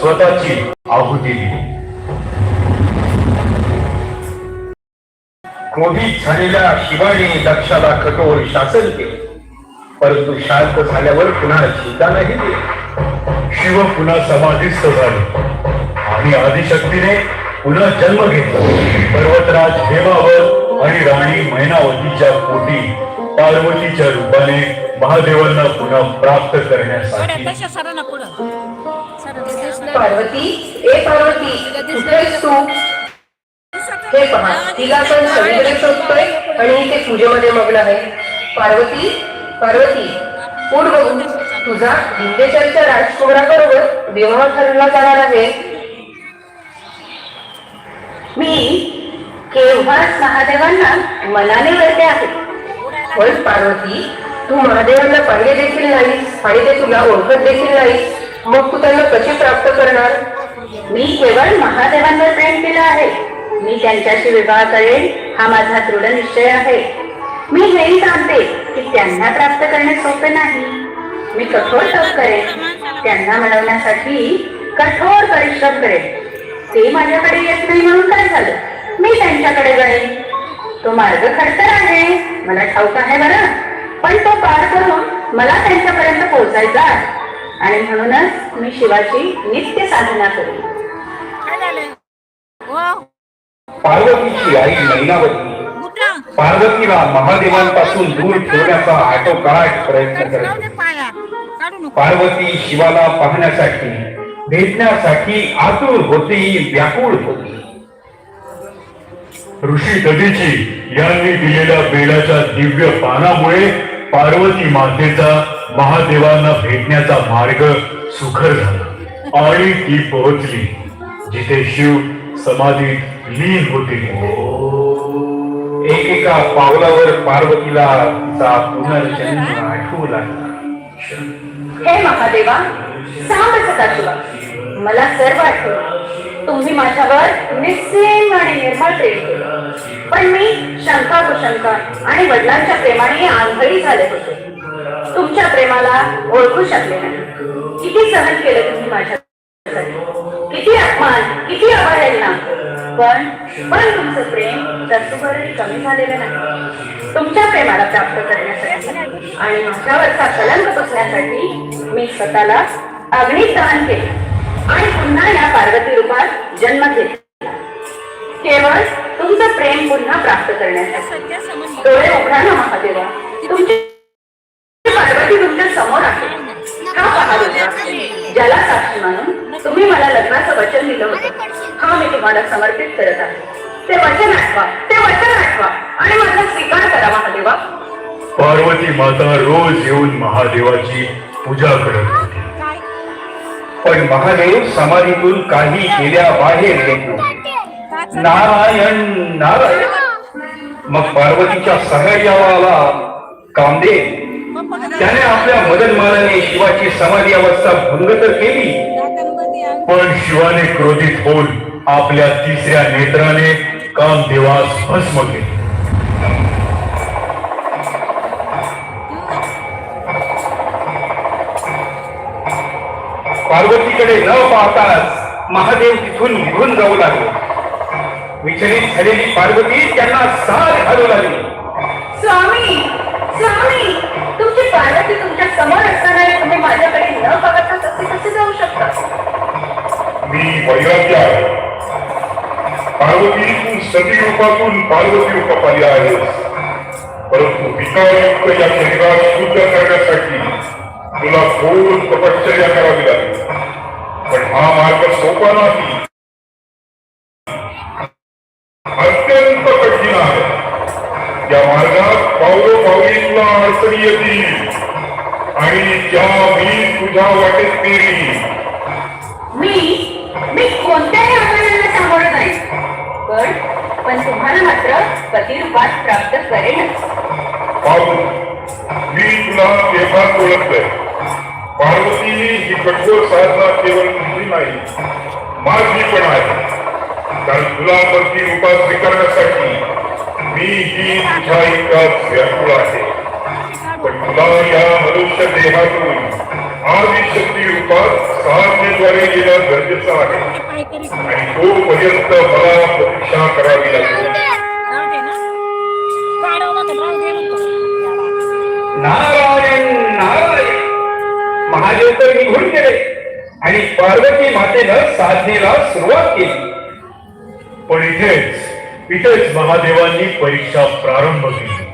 स्वतःची आहुती दिली. क्रोधित झालेल्या शिवाने दक्षाला कठोर शासन केले. परंतु शांत झाल्यावर पुन्हा चिंता नाही दिली. शिव पुन्हा समाधीस्थ झाले. आणि आदिशक्तीने पुन्हा जन्म घेतला. पर्वतराज हेमावर आणि राणी मैनावतीच्या पोटी पार्वतीच्या रूपाने महादेवांना पुन्हा प्राप्त करण्यासाठी पार्वती ए पार्वती कुठेस तू? हे पहा तिला पण सगळीकडे शोधतोय आणि ते पूजेमध्ये मग्न आहे. पार्वती पार्वती उठ बघू? तुझा विंध्येश्वरच्या राजकुमाराबरोबर विवाह ठरला जाणार आहे. मी केव्हाच महादेवांना मनाने वळते आहे. होय पार्वती तू महादेवांना पाहिले देखील नाहीस आणि ते तुला ओळखत देखील नाहीस. मग तू त्यांना कशी प्राप्त करणार? मी केवळ महादेवांवर प्रेम केलं आहे. मी त्यांच्याशी विवाह करेन हा माझा दृढ निश्चय आहे. मी हेही सांगते की त्यांना प्राप्त करणे सोपे नाही. मी कठोर तप करेन त्यांना मिळवण्यासाठी कठोर परिश्रम करेन. ते माझ्याकडे येत नाही म्हणून काय झालं? मी त्यांच्याकडे जाईन. तो मार्ग खडतर आहे मला ठाऊक आहे बरं. पण तो पार करून मला त्यांच्यापर्यंत पोहोचायचा आहे. आणि म्हणूनच मी शिवाची नित्य साधना झालं हो. पार्वतीची आई मैनावती पार्वतीला महादेवांपासून दूर ठेवण्याचा आटोकाट प्रयत्न करते पार्वती शिवाला पाहण्यासाठी भेटण्यासाठी आतुर होती व्याकुळ होती. ऋषी दधीची यांनी दिलेल्या बेलाच्या दिव्य पानामुळे पार्वती मातेचा महादेवांना भेटण्याचा मार्ग सुखर झाला. आणि ती पोहोचली जिथे शिव समाधीत लीन होते. एकेका पावलावर पार्वतीला तिचा पुनर्जन्म आठवू लागला. हे महादेवा सांग मला सर्व आठवलं. तुम्ही माझ्यावर निस्सीम आणि निर्मळ प्रेम केलं. पण मी शंका कुशंका आणि वडिलांच्या प्रेमाने आंधळी झाले होते. तुमच्या प्रेमाला ओळखू शकले नाही. किती सहन केलं तुम्ही माझ्यासाठी? किती अपमान किती अवहेलना पण पण तुमचं प्रेम तसभरही कमी झालेलं नाही. तुमच्या प्रेमाला प्राप्त करण्यासाठी आणि माझ्यावरचा कलंक बसण्यासाठी मी स्वतःला अग्नीत सहन केले आणि पुन्हा या पार्वती रूपात जन्म घेतला. केवळ तुमचं प्रेम पुन्हा प्राप्त करण्यासाठी. डोळे उघडा ना महादेवा. तुमची पार्वती तुमच्यासमोर आहे का पाहत होता ज्याला साक्षी मानून तुम्ही मला लग्नाचं वचन दिलं होतं. हा मी तुम्हाला समर्पित करत आहे. ते वचन आठवा ते वचन आठवा आणि माझा स्वीकार करा महादेवा पार्वती माता रोज येऊन महादेवाची पूजा करत होती. पण महादेव समाधीतून काही केल्या बाहेर येत नव्हते. नारायण नारायण. मग पार्वतीच्या सहाय्याला कामदेव त्याने आपल्या मदन मदनमालाने शिवाची समाधी अवस्था भंग तर केली. पण शिवाने क्रोधित होऊन आपल्या तिसऱ्या नेत्राने कामदेवास भस्म केले. पार्वतीकडे न पाहताच महादेव तिथून निघून जाऊ लागले. विचलित झालेली पार्वती त्यांना साथ घालू लागली. स्वामी स्वामी! पार्वती तुमच्यासमोर असताना तुम्ही माझ्याकडे न बघता कसे कसे जाऊ शकता? मी वैराग्य आहे. पार्वतीतून सती रूपातून पार्वती रूपात आली आहे. परंतु विकारयुक्त या शरीरात शुद्ध करण्यासाठी तुला खोल तपश्चर्या करावी लागेल. पण हा मार्ग सोपा नाही. अत्यंत कठीण आहे. या मार्गात पावलो तुला अडचणी येतील आणि त्या मी तुझ्या वाटेत नेली मी मी कोणत्याही आव्हानांना सामोरं जाईन पण पण तुम्हाला मात्र पतिरूपात प्राप्त करेनच पाहू मी तुला तेव्हाच ओळखलंय पार्वती ही कठोर साधना केवळ तुझी नाही माझी पण आहे. कारण तुला पती रूपात स्वीकारण्यासाठी मी ही तुझ्या इतकाच व्याकुळ आहे पण तुला या मनुष्य देहातून आदिशक्ती रूपात साधनेद्वारे येणं गरजेचं आहे आणि तोपर्यंत मला प्रतीक्षा करावी लागेल नारायण नारायण महादेव तर निघून गेले आणि पार्वती मातेनं साधनेला सुरुवात केली. पण इथेच इथेच महादेवांनी परीक्षा प्रारंभ केली.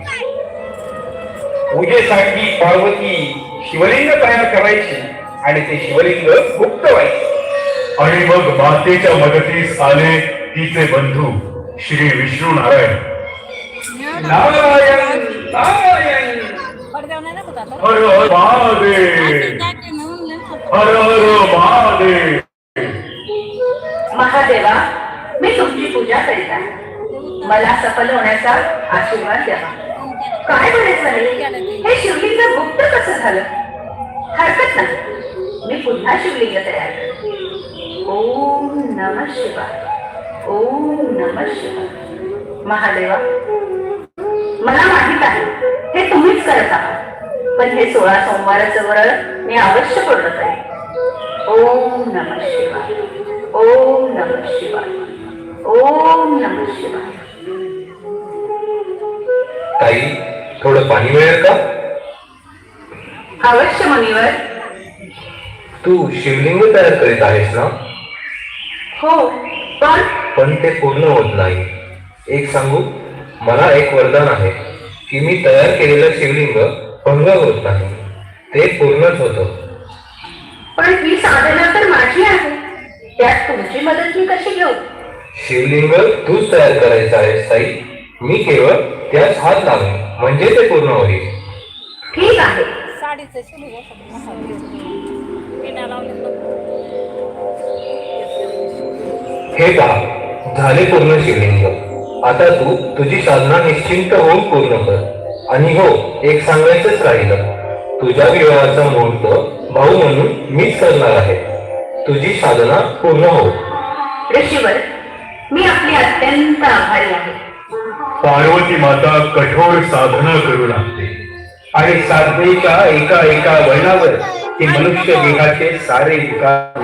पूजेसाठी पार्वती शिवलिंग तयार करायची आणि ते शिवलिंग गुप्त व्हायचे. आणि मग मातेच्या मदतीस आले तिचे बंधू श्री विष्णू नारायण नारायण. नारायण हर हर महादेव हर हर महादेव. महादेवा मी तुमची पूजा करीत आहे. मला सफल होण्याचा आशीर्वाद द्यावा काय बरे झाले हे शिवलिंग गुप्त कसं झालं? हरकत नाही. मी पुन्हा शिवलिंग तयार ओम नम शिवाय. ओम नम शिवाय. महादेवा मला माहीत आहे हे तुम्हीच करत आहात. पण हे सोळा सोमवाराचं व्रत मी अवश्य पडत आहे ओम नम शिवाय. ओम नम शिवाय. ओम नम शिवाय. ताई थोडं पाणी मिळेल का? अवश्य मुनिवर. तू शिवलिंग तयार करीत आहेस ना? हो पण? पण ते पूर्ण होत नाही. एक सांगू मला एक वरदान आहे की मी तयार केलेलं शिवलिंग भंग होत नाही. ते पूर्णच होतं. पण ही साधना तर माझी आहे. त्यात तुमची मदत मी कशी घेऊ? शिवलिंग तूच तयार करायचं आहे साई मी केवळ त्याच हात लावेन. म्हणजे ते पूर्ण होईल. ठीक आहे. साडीचं हे पहा. झाले पूर्ण शिवलिंग. आता तू तुझी साधना निश्चिंत होऊन पूर्ण कर. आणि हो एक सांगायचंच राहिलं. तुझ्या विवाहाचा मुहूर्त भाऊ म्हणून मीच करणार आहे. तुझी साधना पूर्ण हो. ऋषीवर मी आपली अत्यंत आभारी आहे. पार्वती माता कठोर साधना करू लागते. आणि साधनेच्या एका एका वळणावर ते मनुष्य देहाचे सारे विकार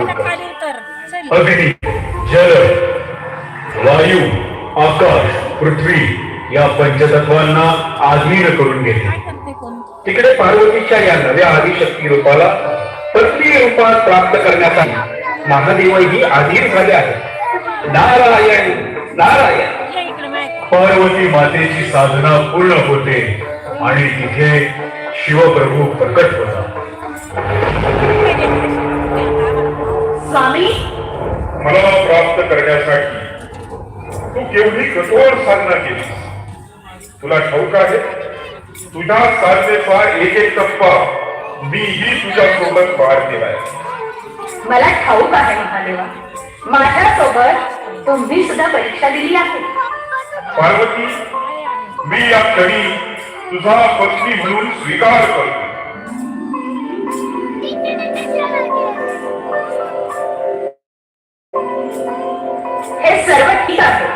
अग्नी जल वायू आकाश पृथ्वी या पंचतत्वांना आधीन करून घेते तिकडे पार्वतीच्या या नव्या आदिशक्ती रूपाला पत्नी रूपात प्राप्त करण्यासाठी महादेवही आधीन झाले आहेत. नारायण नारायण. पार्वती मातेची साधना पूर्ण होते आणि तिथे शिवप्रभू प्रकट स्वामी? मला प्राप्त करण्यासाठी तू केवढी कठोर साधना केली तुला ठाऊक आहे? तुझ्या साधनेचा एक एक टप्पा मीही तुझ्या सोबत पार केलाय. मला ठाऊक आहे महादेवा. माझ्या सोबत तुम्ही सुद्धा परीक्षा दिली आहे. पार्वती मी या क्षणी तुझा पत्नी म्हणून स्वीकार करतो. हे सर्व ठीक आहे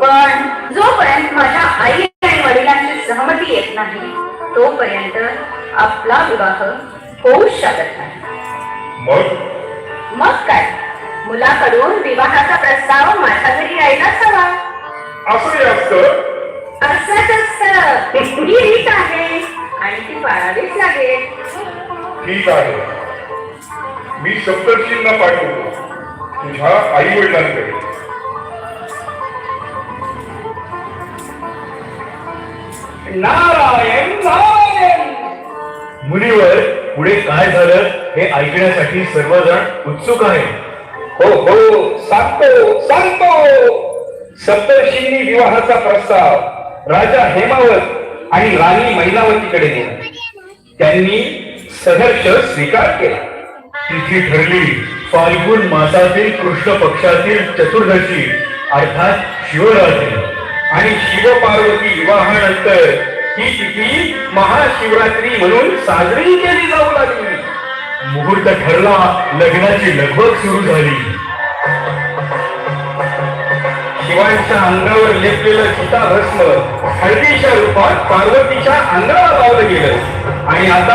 पण जोपर्यंत माझ्या आई आणि वडिलांची सहमती येत नाही तोपर्यंत आपला विवाह होऊ शकत नाही. मग? मग काय? मुलाकडून विवाहाचा प्रस्ताव माझ्या घरी यायलाच हवा. असं असतं? असंच असतं ही रीत आहे? आणि ती पाळावीच लागेल. ठीक आहे. मी सप्तर्षींना पाठवतो. तुझ्या आई वडिलांकडे नारायण नारायण! मुनीवर पुढे काय झालं हे ऐकण्यासाठी सर्वजण उत्सुक आहेत. हो हो. सांगतो सांगतो! सप्तर्षींनी विवाहाचा प्रस्ताव राजा हेमावत आणि राणी मैनावतीकडे दिला त्यांनी सहर्ष स्वीकार केला. तिथी ठरली फाल्गुन मासातील कृष्ण पक्षातील चतुर्दशी अर्थात शिवरात्री. आणि शिवपार्वती विवाहानंतर ही तिथी महाशिवरात्री म्हणून साजरी केली जाऊ लागली. मुहूर्त ठरला लग्नाची लगबग सुरू झाली. शिवांच्या अंगावर लेपलेलं भस्म हळदीच्या रूपात पार्वतीच्या अंगाला लावलं गेलं. आणि आता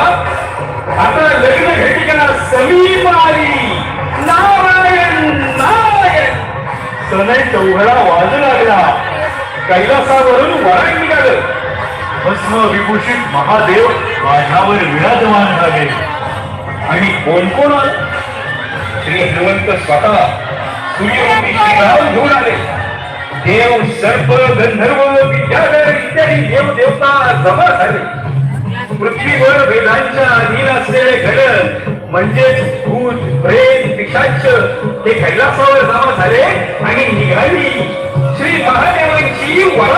आता लग्न भेटिका समीप आली. नारायण नारायण. सनय चौघडा वाजू लागला. कैलासावरून वराड निघालं. भस्म विभूषित महादेव माझ्यावर विराजमान झाले. आणि कोण कोण आलं? श्री हनुमंत स्वतः सूर्यवंती श्रीराम घेऊन आले. देव सर्प गंधर्व विद्याधर इत्यादी देव देवता जमा झाले. पृथ्वीवर वेदांच्या अधीन असलेले घडण म्हणजेच भूत प्रेम पिशाच हे कैलासावर जमा झाले आणि निघाली. श्री महादेवांची वरा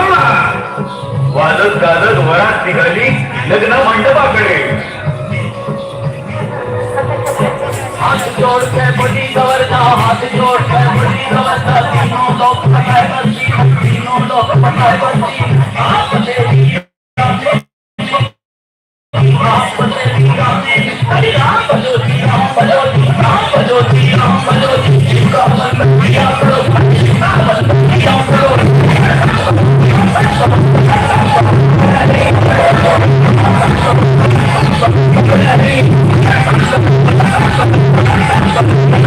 वाजत गाजत वरात निघाली लग्न मंडपाकडे. हाथ जोड़ के बड़ी गवर्ना हाथ जोड़ के बड़ी गवर्ना तीनों लोग पकाए बंदी तीनों लोग पकाए बंदी आप तेरी Thank you. Thank you.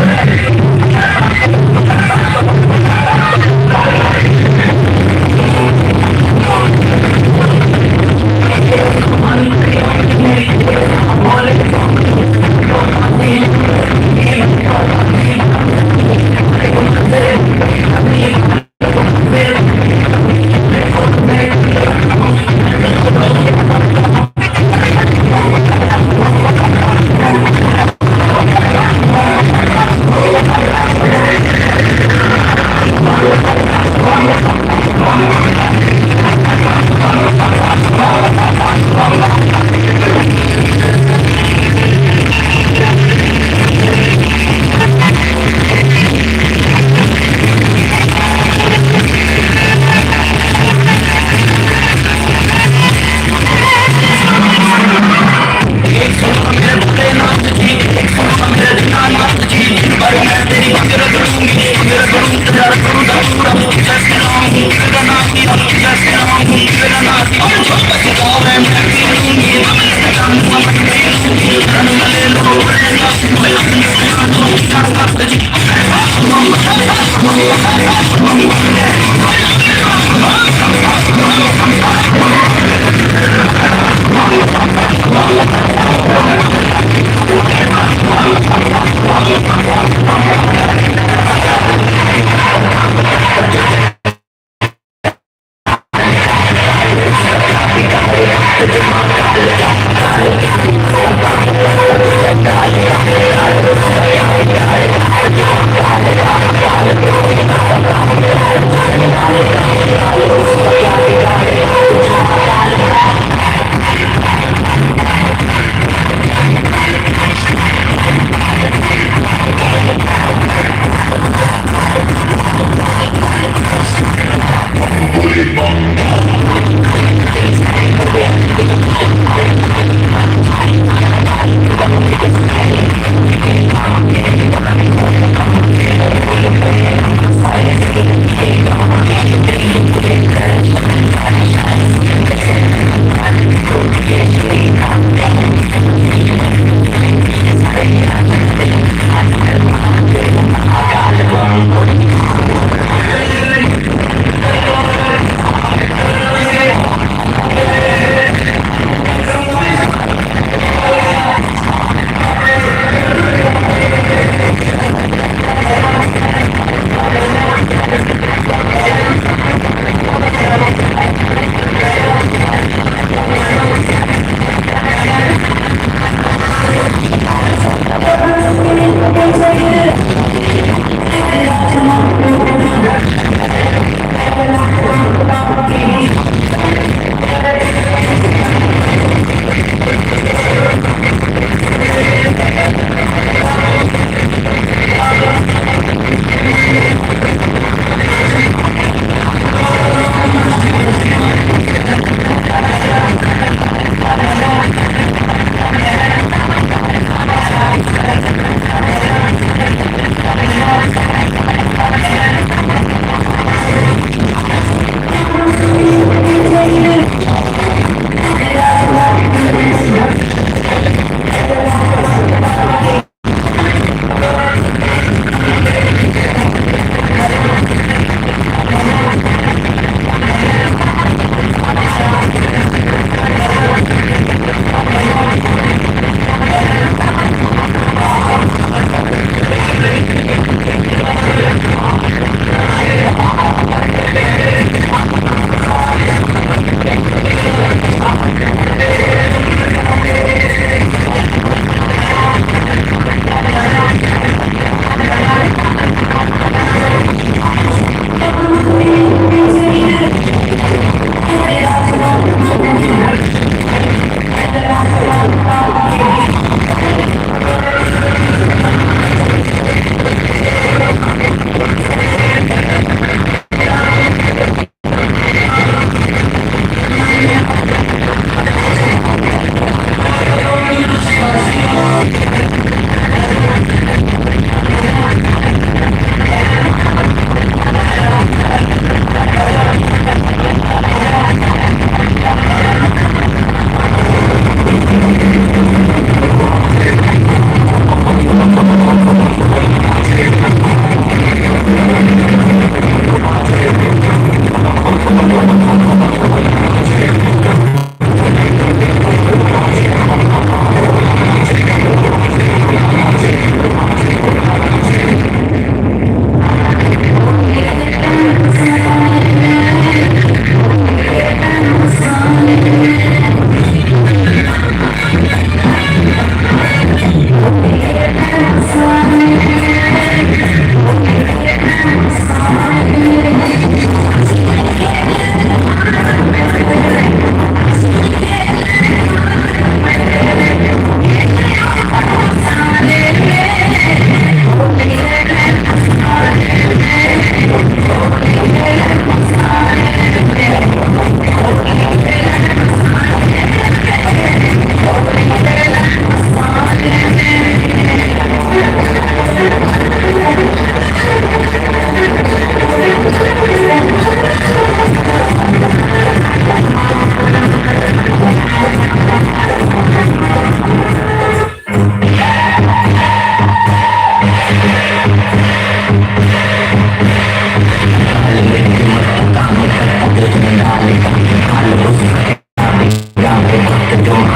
Thank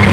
you.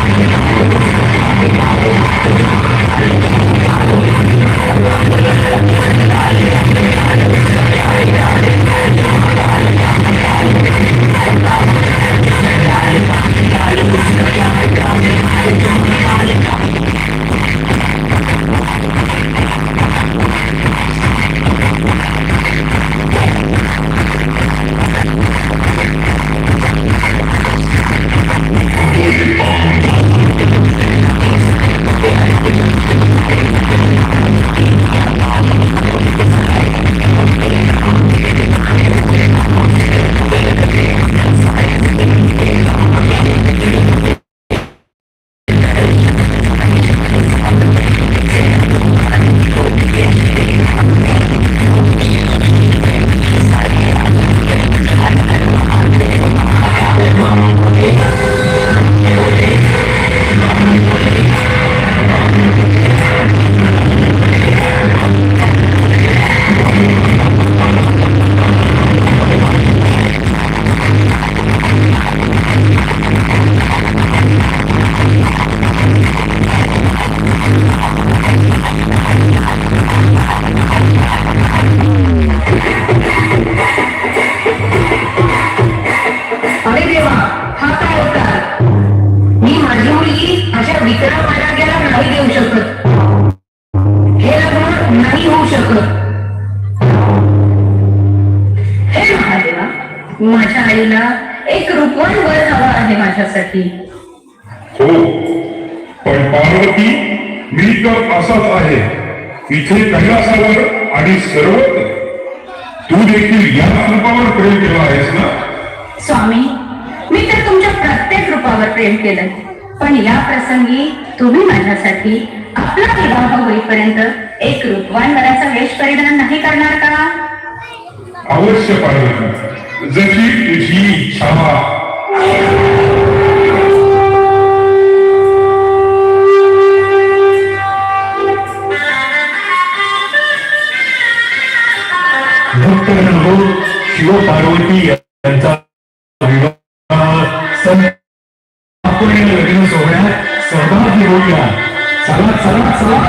हो पण पार्वती मी तर असाच आहे. इथे कैलासावर आणि सर्वत्र तू. देखील या रूपावर प्रेम केला आहेस ना? स्वामी मी तर तुमच्या प्रत्येक रूपावर प्रेम केलं पण या प्रसंगी तुम्ही माझ्यासाठी आपला विवाह होईपर्यंत एक रूपवान वराचा वेश परिधान नाही करणार का? अवश्य पार्वती. जशी तुझी इच्छा. शिव पार्वती यांचा विवाह सण आपण लग्न सोहळ्यात सहभागी होऊया. चला चला चला.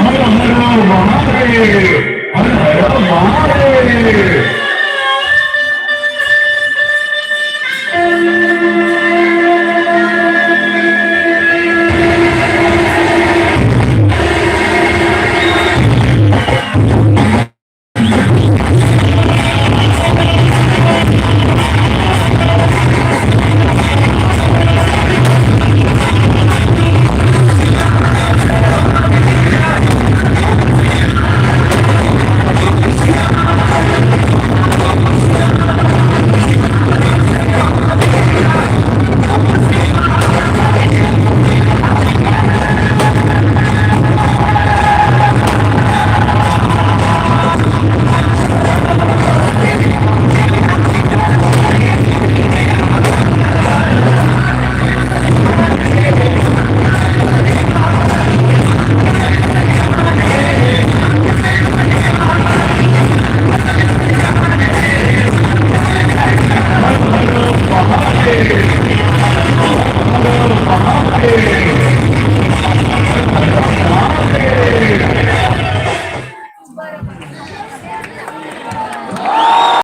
हर हर महादेव. हर हर महादेव.